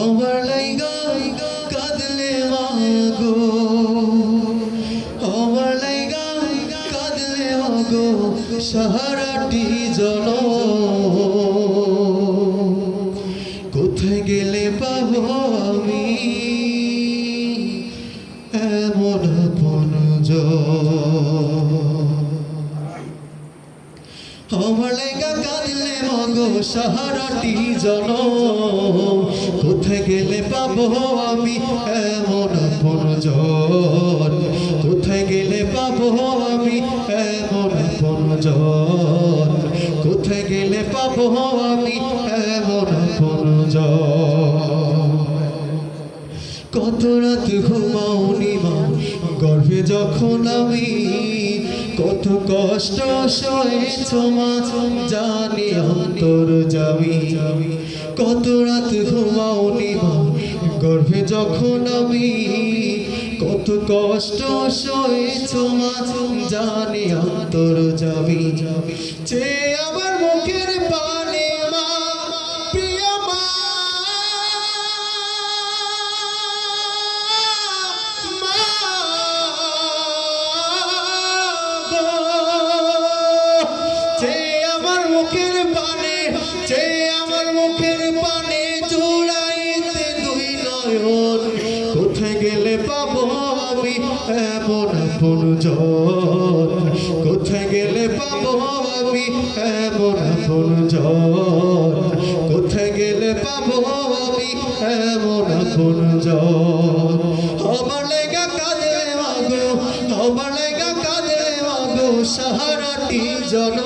আমার লাইগা কাঁদলে মাগো সাহারাটি জন কোথায় গেলে পাবো আমি? এমন আপন আমার লেগা কাঁদলে মগো সাহারাটি জন কোথায় গেলে পাবো আমি? এমন আপন জন। আপন জন কোথায় গেলে পাবো আমি? এমন আপন জন কত রাত ঘুমাওনি মা? গর্ভে যখন আমি, কত কষ্ট সয়েছ মা জানি অন্তর যাবি। কত রাত ঘুমাওনি মা? গর্ভে যখন আমি কত কষ্ট সয়েছ মা জানি অন্তর যাবি যাবি যে আমার মুখের পানে আপন জন কোথায় গেলে পাবো আমি এমন আপন জন কোথায় গেলে পাবো আমি এমন আপন জন লেগা কাঁদে মাগো আমার লেগা কাঁদে মাগো সাহারাটি জন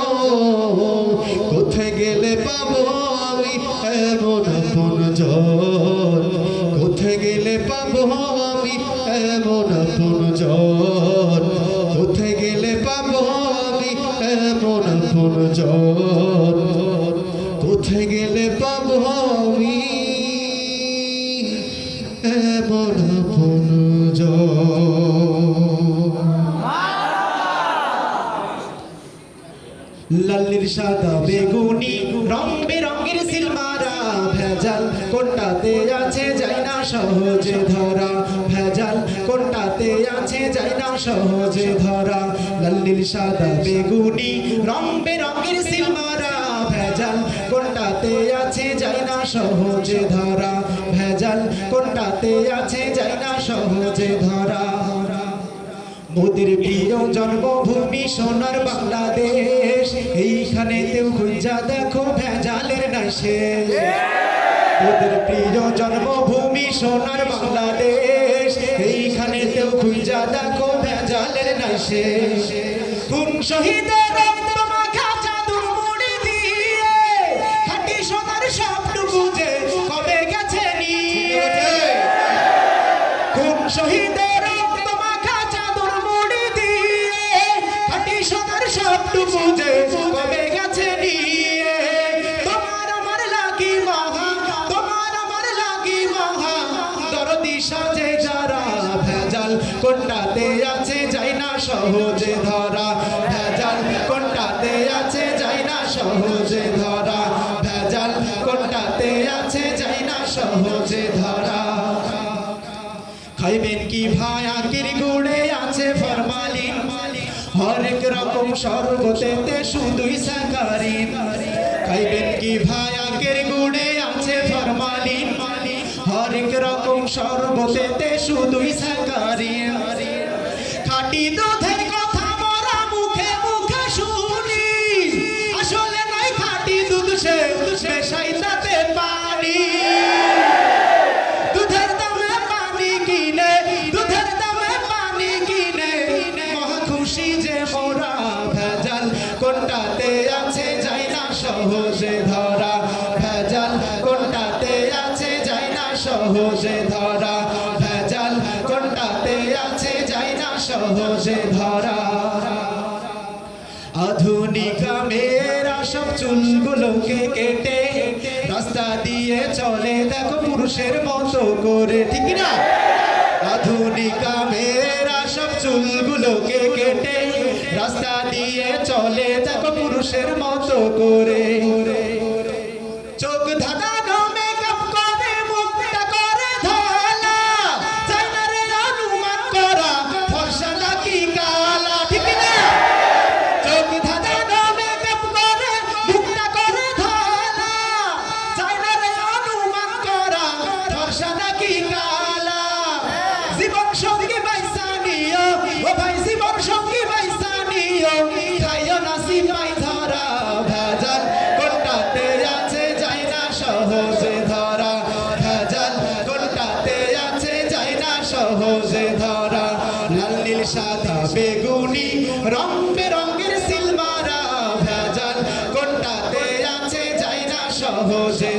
কোথায় গেলে পাবো আমি এমন আপন জন কোথায় গেলে পাবো আমি এমন আপন জন কোথায় গেলে পাবো আমি এমন আপন জন কোথায় গেলে পাবো আমি এমন লাল্লির সাদা বেগুনি রং বেরঙের সিলমারা, ভেজাল কোনটাতে আছে যাই না সহজে ধরা? ভেজাল কোনটাতে আছে যাই না সহজে ধরা? লাল্লির সাদা বেগুনি রং বেরঙের সিলমারা, ভেজাল কোনটাতে আছে যাই না সহজে ধরা? ভেজাল কোনটাতে আছে যাই না সহজে ধরা? মোদের প্রিয় জন্মভূমি সোনার বাংলাদেশ। এইখানে তেও খুঁজা দেখো ভেজালের নাই শেষ মোদের প্রিয় জন্মভূমি সোনার বাংলাদেশ। এইখানে তেও খুঁজা দেখো ভেজালের নাই শেষ রক্ত সহজে ধরা, ভেজাল কোনটাতে আছে যাই না সহজে ধরা, ভেজাল কোনটাতে আছে যাই না সহজে ধরা। খাইবেন কি ভাই আকির গুড়ে আছে ফরমালিন। হরেক রকম শরবতেতে শুধুই সাকারিন খাইবেন কি ভাই আকির গুড়ে আছে ফরমালিন। হরেক রকম শরবতেতে শুধুই সাকারিন সহজে ধরা। ভেজাল কোনটাতে আছে যাই না সহজে ধরা। ভেজাল কোনটাতে আছে যাই না সহজে ধরা। আধুনিকা মেয়েরা সব চুলগুলোকে কেটে রাস্তা দিয়ে চলে। দেখো পুরুষের মতো করে, ঠিক না? আধুনিকা মেয়েরা সব চুলগুলোকে কেটে রাস্তা দিয়ে চলে দেখো পুরুষের মতো করে। চোখ মেকআপ সাদা বেগুনি রং বেরঙের সিলমারা ভেজাল। কোনটাতে আছে যাই না সহজে?